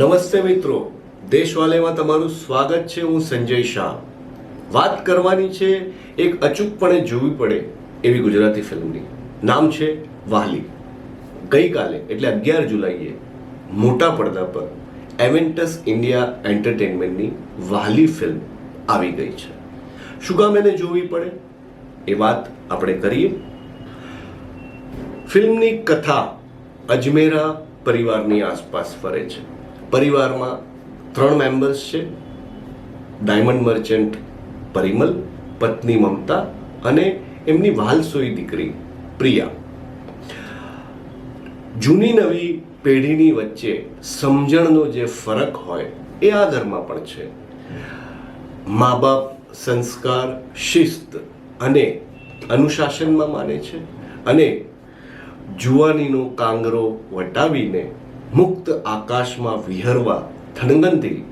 નમસ્તે મિત્રો. દેશવાલેમાં તમારું સ્વાગત છે. હું સંજય શાહ. વાત કરવાની છે એક અચૂકપણે જોવી પડે એવી ગુજરાતી ફિલ્મની. નામ છે વાલી ગઈકાલે, એટલે અગિયાર જુલાઈએ, મોટા પડદા પર એવેન્ટસ ઇન્ડિયા એન્ટરટેનમેન્ટની વાલી ફિલ્મ આવી ગઈ છે. શું કામ એને જોવી પડે? એ વાત આપણે કરીએ. ફિલ્મની કથા અજમેરા પરિવારની આસપાસ ફરે છે. પરિવારમાં ત્રણ મેમ્બર્સ છે. ડાયમંડ મર્ચન્ટ પરિમલ, પત્ની મમતા અને એમની વાલસોઈ દીકરી પ્રિયા. જૂની નવી પેઢીની વચ્ચે સમજણનો જે ફરક હોય એ આ ઘરમાં પણ છે. મા બાપ સંસ્કાર, શિસ્ત અને અનુશાસનમાં માને છે અને જુવાનીનો કાંગરો વટાવીને મુક્ત આકાશમાં વિહરવા ધનગંતી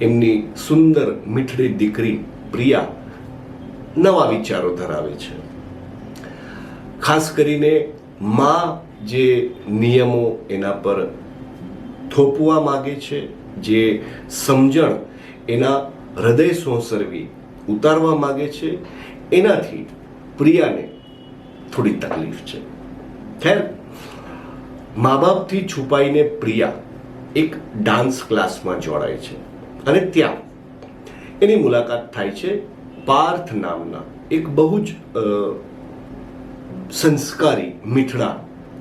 એમની સુંદર મીઠડી દીકરી પ્રિયા નવા વિચારો ધરાવે છે. ખાસ કરીને માં જે નિયમો એના પર થોપવા માગે છે, જે સમજણ એના હૃદય સોંસરવી ઉતારવા માગે છે, એનાથી પ્રિયાને થોડી તકલીફ છે. ખેર મા બાપથી છુપાઈને પ્રિયા એક ડાન્સ ક્લાસમાં જોડાય છે. અને ત્યાં એની મુલાકાત થાય છે પાર્થ નામના એક બહુ જ સંસ્કારી મીઠડા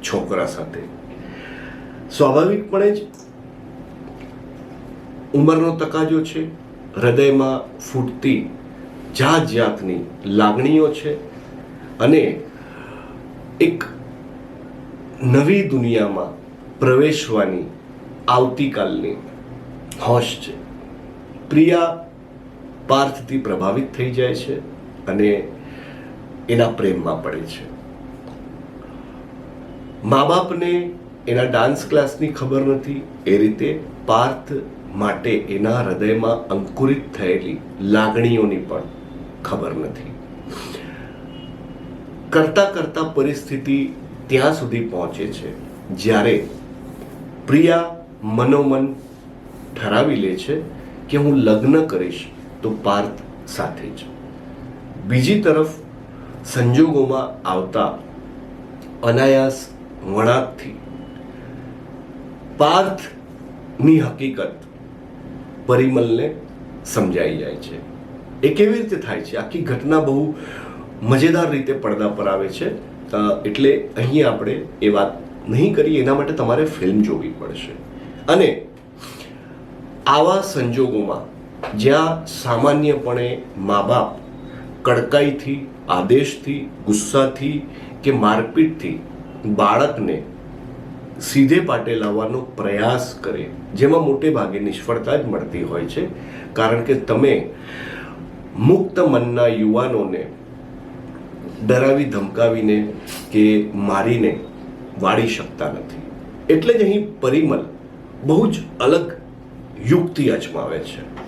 છોકરા સાથે. સ્વાભાવિકપણે જ ઉંમરનો તકાજો છે, હૃદયમાં ફૂટતી જાત જાતની લાગણીઓ છે અને એક નવી દુનિયામાં પ્રવેશવાની આવતીકાલની હોશ છે. પ્રિયા પાર્થથી પ્રભાવિત થઈ જાય છે અને એના પ્રેમમાં પડે છે. મા બાપને એના ડાન્સ ક્લાસની ખબર નથી. એ રીતે પાર્થ માટે એના હૃદયમાં અંકુરિત થયેલી લાગણીઓની પણ ખબર નથી. કરતા કરતા પરિસ્થિતિ ત્યાં સુધી પહોંચે છે. જ્યારે પ્રિયા મનોમન ઠરાવી લે છે કે હું લગ્ન કરીશ, તો પાર્થ સાથે જ. બીજી તરફ સંજોગોમાં આવતા અનાયાસ વણાકથી પાર્થની હકીકત પરિમલને સમજાઈ જાય છે. એ કેવી રીતે થાય છે? આખી ઘટના બહુ મજેદાર રીતે પડદા પર આવે છે. એટલે અહીં આપણે એ વાત નહીં કરીએ, એના માટે તમારે ફિલ્મ જોવી પડશે. અને આવા સંજોગોમાં જ્યાં સામાન્યપણે મા બાપ કડકાઈથી, આદેશથી, ગુસ્સાથી કે મારપીટથી બાળકને સીધે પાટે લાવવાનો પ્રયાસ કરે, જેમાં મોટે ભાગે નિષ્ફળતા જ મળતી હોય છે. કારણ કે તમે મુક્ત મનના યુવાનોને ડરાવી, ધમકાવીને કે મારીને વાળી શકતા નથી. એટલે જ અહીં પરિમલ બહુ જ અલગ યુક્તિ અજમાવે છે.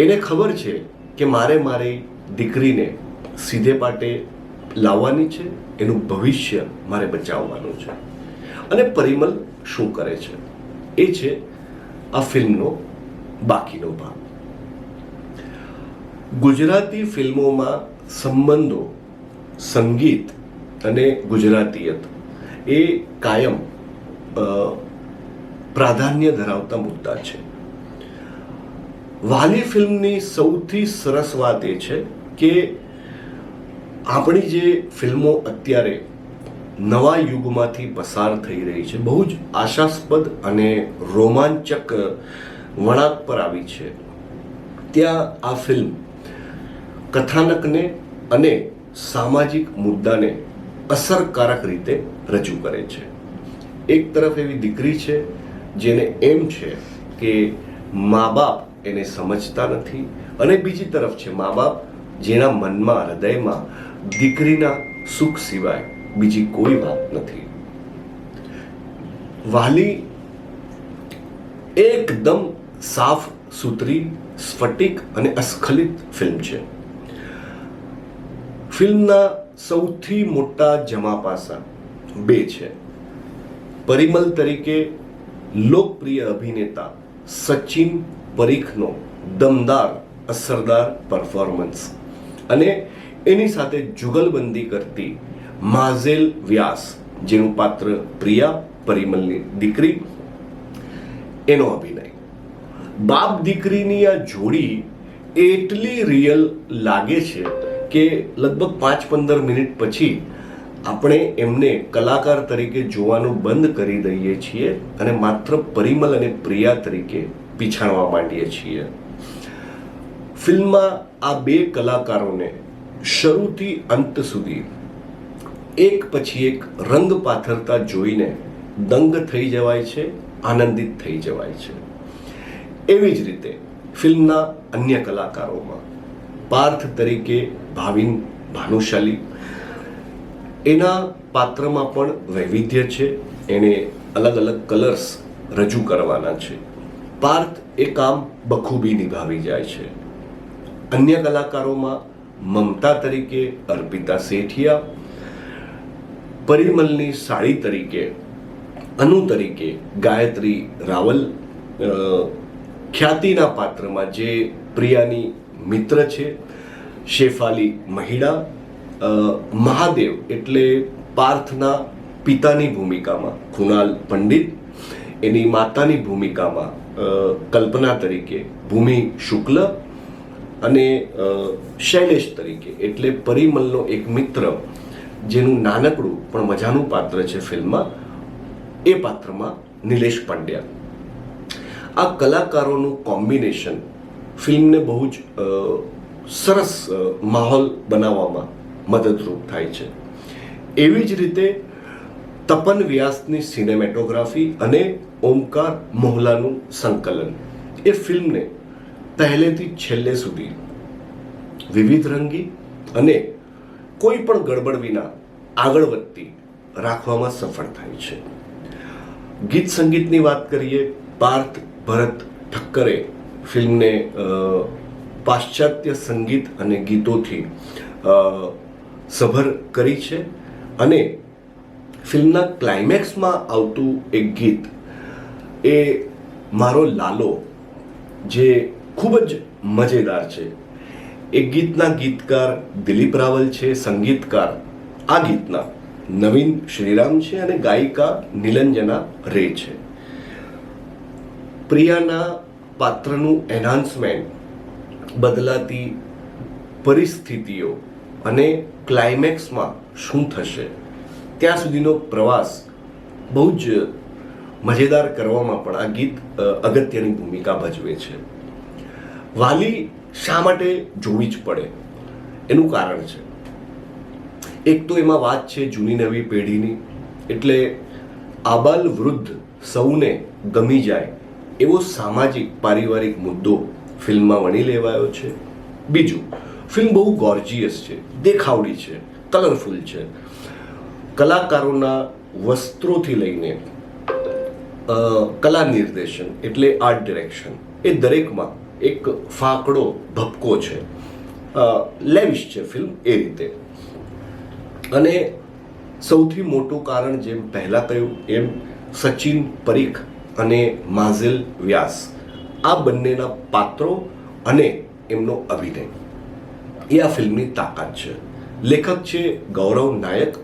એને ખબર છે કે મારે મારી દીકરીને સીધે પાટે લાવવાની છે, એનું ભવિષ્ય મારે બચાવવાનું છે. અને પરિમલ શું કરે છે? એ છે આ ફિલ્મનો બાકીનો ભાગ. ગુજરાતી ફિલ્મોમાં સંબંધો, સંગીત અને ગુજરાતીયત એ કાયમ પ્રાધાન્ય ધરાવતા મુદ્દા છે. વાલી ફિલ્મની સૌથી સરસ વાત એ છે કે આપણી જે ફિલ્મો અત્યારે નવા યુગમાંથી પસાર થઈ રહી છે, બહુ જ આશાસ્પદ અને રોમાંચક વળાંક પર આવી છે. ત્યાં આ ફિલ્મ કથાનકને અને સામાજિક મુદ્દાને અસરકારક રીતે રજૂ કરે છે. એક તરફ એવી દીકરી છે, જેને એમ છે કે મા બાપ એને સમજતા નથી અને બીજી તરફ છે મા બાપ જેના મનમાં, હૃદયમાં દીકરીના સુખ સિવાય બીજી કોઈ વાત નથી. વાલી એકદમ સાફ, સુથરી, સ્ફટિક અને અસ્ખલિત ફિલ્મ છે. ફિલ્મના સૌથી મોટા જમા પાસા બે છે. પરિમલ તરીકે લોકપ્રિય અભિનેતા સચિન પરીખનો દમદાર અસરદાર પરફોર્મન્સ અને એની સાથે જુગલબંધી કરતી માઝેલ વ્યાસ, જેનું પાત્ર પ્રિયા પરિમલની દીકરી એનો અભિનય. બાપ દીકરીની આ જોડી એટલી રિયલ લાગે છે કે લગભગ પાંચ પંદર મિનિટ પછી આપણે એમને કલાકાર તરીકે જોવાનું બંધ કરી દઈએ છીએ અને માત્ર પરિમલ અને પ્રિયા તરીકે પીછાણવા માંડીએ છીએ. ફિલ્મમાં આ બે કલાકારોને શરૂથી અંત સુધી એક પછી એક રંગ પાથરતા જોઈને દંગ થઈ જવાય છે, આનંદિત થઈ જવાય છે. એવી જ રીતે ફિલ્મના અન્ય કલાકારોમાં પાર્થ તરીકે ભાવિન ભાનુશાલી. એના પાત્રમાં પણ વૈવિધ્ય છે. એણે અલગ અલગ કલર્સ રજૂ કરવાના છે. પાર્થ એ કામ બખૂબી નિભાવી જાય છે. અન્ય કલાકારોમાં મમતા તરીકે અર્પિતા શેઠિયા, પરિમલની સાળી તરીકે અનુ તરીકે ગાયત્રી રાવલ ખ્યાતિના પાત્રમાં જે પ્રિયાની મિત્ર છે શેફાલી મહિડા મહાદેવ એટલે પાર્થના પિતાની ભૂમિકામાં, કુણાલ પંડિત. એની માતાની ભૂમિકામાં કલ્પના તરીકે ભૂમિ શુક્લ અને શૈલેષ તરીકે. એટલે પરિમલનો એક મિત્ર, જેનું નાનકડું પણ મજાનું પાત્ર છે ફિલ્મમાં, એ પાત્રમાં નિલેશ પંડ્યા. આ કલાકારોનું કોમ્બિનેશન ફિલ્મને બહુ જ સરસ માહોલ બનાવવામાં મદદરૂપ થાય છે. એવી જ રીતે તપન વ્યાસની સિનેમેટોગ્રાફી અને ઓમકાર મોહલાનું સંકલન એ ફિલ્મને પહેલેથી છેલ્લે સુધી વિવિધ રંગી અને કોઈ પણ ગડબડ વિના આગળ વધતી રાખવામાં સફળ થાય છે. ગીત સંગીતની વાત કરીએ, પાર્થ ભરત ઠક્કરે ફિલ્મને પાશ્ચાત્ય સંગીત અને ગીતોથી સભર કરી છે અને ફિલ્મના ક્લાઇમેક્સમાં આવતું એક ગીત એ મારો લાલો, જે ખૂબ જ મજેદાર છે. એ ગીતના ગીતકાર દિલીપ રાવલ છે, સંગીતકાર આ ગીતના નવીન શ્રીરામ છે અને ગાયિકા નિલંજના રે છે. પ્રિયાના પાત્રનું એન્હાન્સમેન્ટ બદલાતી પરિસ્થિતિઓ અને ક્લાઇમેક્સમાં શું થશે? ત્યાં સુધીનો પ્રવાસ બહુ જ મજેદાર કરવામાં પણ આ ગીત અગત્યની ભૂમિકા ભજવે છે. વાલી શા માટે જોવી જ પડે? એનું કારણ છે. એક તો એમાં વાત છે જૂની નવી પેઢીની, એટલે આબાલ વૃદ્ધ સૌને ગમી જાય એવો સામાજિક, પારિવારિક મુદ્દો ફિલ્મમાં વણી લેવાયો છે. બીજું, ફિલ્મ બહુ ગોર્જિયસ છે, દેખાવડી છે, કલરફુલ છે. કલાકારોના વસ્ત્રોથી લઈને કલા નિર્દેશન એટલે આર્ટ ડિરેક્શન એ દરેકમાં એક ફાકડો ભપકો છે. લેવિશ છે ફિલ્મ એ રીતે. અને સૌથી મોટું કારણ જેમ પહેલાં કહ્યું એમ સચિન પરીખ અને માઝિલ વ્યાસ. આ બંનેના પાત્રો અને એમનો અભિનય. એ આ ફિલ્મની તાકાત છે. લેખક છે ગૌરવ નાયક,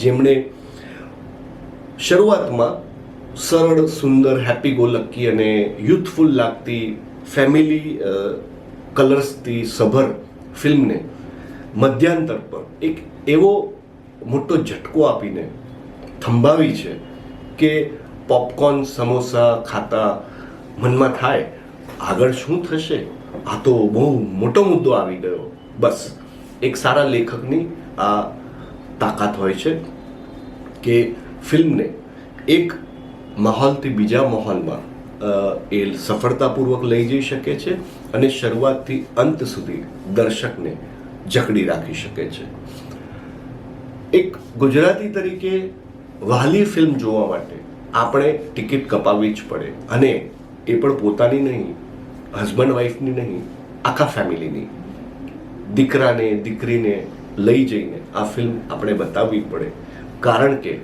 જેમણે શરૂઆતમાં સરળ, સુંદર હેપી ગો લકી અને યુથફુલ લાગતી ફેમિલી કલર્સથી સભર ફિલ્મને મધ્યાંતર પર એક એવો મોટો ઝટકો આપીને થંભાવી છે કે પોપકોર્ન સમોસા ખાતા મનમાં થાય, આગળ શું થશે? આ તો બહુ મોટો મુદ્દો આવી ગયો. બસ, એક સારા લેખકની આ તાકાત હોય છે કે ફિલ્મને એક માહોલથી બીજા માહોલમાં એ સફળતાપૂર્વક લઈ જઈ શકે છે અને શરૂઆતથી અંત સુધી દર્શકને જકડી રાખી શકે છે. એક ગુજરાતી તરીકે વહાલી ફિલ્મ જોવા માટે આપણે ટિકિટ કપાવવી જ પડે. અને એ પણ પોતાની નહીં હસબન્ડ વાઈફની નહીં, આખા ફેમિલીની દીકરાને, દીકરીને લઈ જઈને આ ફિલ્મ આપણે બતાવવી પડે. કારણ કે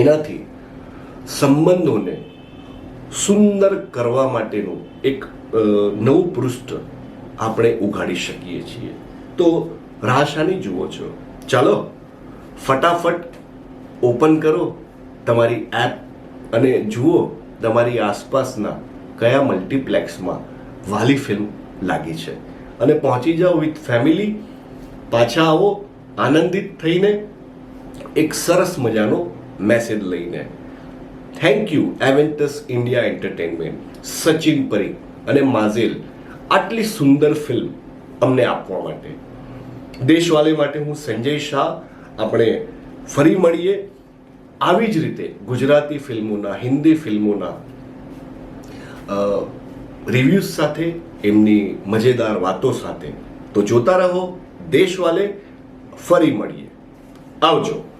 એનાથી સંબંધોને સુંદર કરવા માટેનું એક નવું પૃષ્ઠ આપણે ઉઘાડી શકીએ છીએ. તો રાહ શાની જુઓ છો. ચાલો, ફટાફટ ઓપન કરો. તમારી એપ અને જુઓ, તમારી આસપાસના કયા મલ્ટીપ્લેક્સમાં વાલી ફિલ્મ લાગી છે. અને પહોંચી જાઓ વિથ ફેમિલી પાછા આવો આનંદિત થઈને એક સરસ મજાનો મેસેજ લઈને. Thank you Aventus India entertainment Sachin Pari અને માઝેલ, આટલી સુંદર ફિલ્મ અમને આપવા માટે. દેશવાલે માટે હું સંજય શાહ, આપણે ફરી મળીએ. આવી જ રીતે ગુજરાતી ફિલ્મોના, હિન્દી ફિલ્મોના રિવ્યૂઝ સાથે, એમની મજેદાર વાતો સાથે. તો જોતા રહો, દેશવાલે ફરી મળીએ. આવજો.